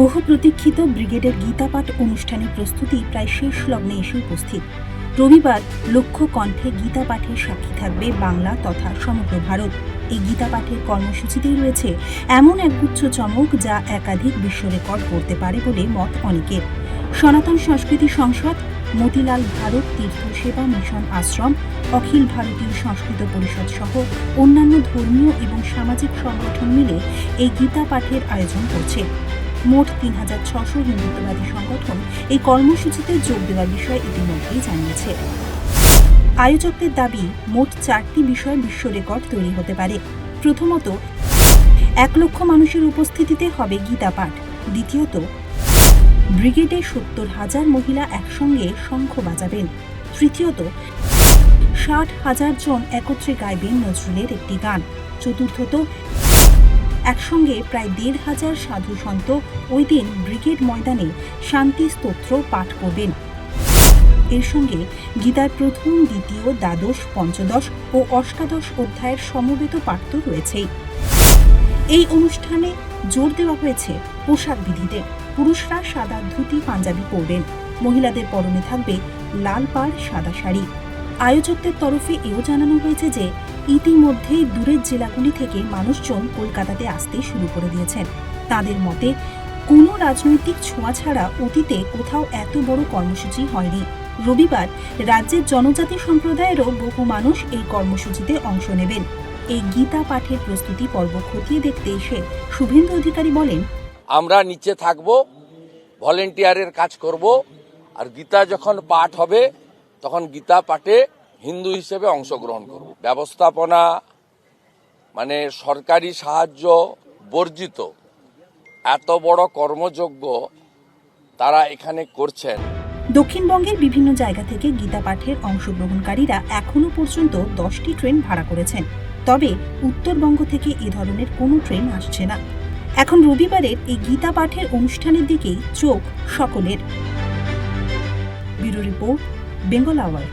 বহু প্রতীক্ষিত ব্রিগেডের গীতাপাঠ অনুষ্ঠানের প্রস্তুতি প্রায় শেষ লগ্নে এসে উপস্থিত। রবিবার লক্ষ্য কণ্ঠে গীতা পাঠের সাক্ষী থাকবে বাংলা তথা সমগ্র ভারত। এই গীতা পাঠের কর্মসূচিতেই রয়েছে এমন একগুচ্ছ চমক যা একাধিক বিশ্ব রেকর্ড করতে পারে বলে মত অনেকের। সনাতন সংস্কৃতি সংসদ, মতিলাল ভারত তীর্থ সেবা মিশন আশ্রম, অখিল ভারতীয় সংস্কৃত পরিষদ সহ অন্যান্য ধর্মীয় এবং সামাজিক সংগঠন মিলে এই গীতা পাঠের আয়োজন করছে। মোট তিন হাজার ছশো হিন্দুত্ববাদী সংগঠন এই কর্মসূচিতে যোগ দেওয়ার বিষয়ে ইতিমধ্যেই জানিয়েছে। আয়োজকদের দাবি, মোট চারটি বিষয়ে বিশ্ব রেকর্ড তৈরি হতে পারে। প্রথমত, এক লক্ষ মানুষের উপস্থিতিতে হবে গীতা পাঠ। দ্বিতীয়ত, ব্রিগেডে সত্তর হাজার মহিলা একসঙ্গে শঙ্খ বাজাবেন। তৃতীয়ত, ষাট হাজার জন একত্রে গাইবেন নজরুলের একটি গান। চতুর্থত একসঙ্গে প্রায় দেড় হাজার সাধু সন্ত ওই দিন ব্রিগেড ময়দানে শান্তি স্তোত্র পাঠ করবেন। এর সঙ্গে গীতার প্রথম, দ্বিতীয়, দ্বাদশ, পঞ্চদশ ও অষ্টাদশ অধ্যায়ের সমবেত পাঠ তো রয়েছেই। এই অনুষ্ঠানে জোর দেওয়া হয়েছে পোশাক বিধিতে পুরুষরা সাদা ধুতি, পাঞ্জাবি পরবেন। মহিলাদের পরনে থাকবে লাল পাড়, সাদা শাড়ি। আয়োজকদের তরফে এও জানানো হয়েছে যে ইতিমধ্যেই দূরের জেলাগুলি থেকে মানুষজন কলকাতাতে আসতে শুরু করে দিয়েছেন। তাদের মতে, কোনো রাজনৈতিক ছোঁয়া ছাড়া অতীতে কোথাও এত বড় কর্মসূচি হয়নি। রবিবার রাজ্যের জনজাতি সম্প্রদায়েরও বহু মানুষ এই কর্মসূচিতে অংশ নেবেন। এই গীতা পাঠের প্রস্তুতি পর্ব খতিয়ে দেখতে এসে শুভেন্দু অধিকারী বলেন, আমরা নিচে থাকব, ভলেন্টিয়ারের কাজ করব, আর গীতা যখন পাঠ হবে, তখন গীতা পাঠে হিন্দু হিসেবে অংশগ্রহণ করব। ব্যবস্থাপনা মানে সরকারি সাহায্য বর্জিত, এত বড় কর্মযজ্ঞ তারা এখানে করছেন। দক্ষিণবঙ্গের বিভিন্ন জায়গা থেকে গীতা পাঠের অংশগ্রহণকারীরা এখনও পর্যন্ত দশটি ট্রেন ভাড়া করেছেন। তবে উত্তরবঙ্গ থেকে এ ধরনের কোনো ট্রেন আসছে না। এখন রবিবারের এই গীতা পাঠের অনুষ্ঠানের দিকেই চোখ সকলের। Bureau report, Bengal hour.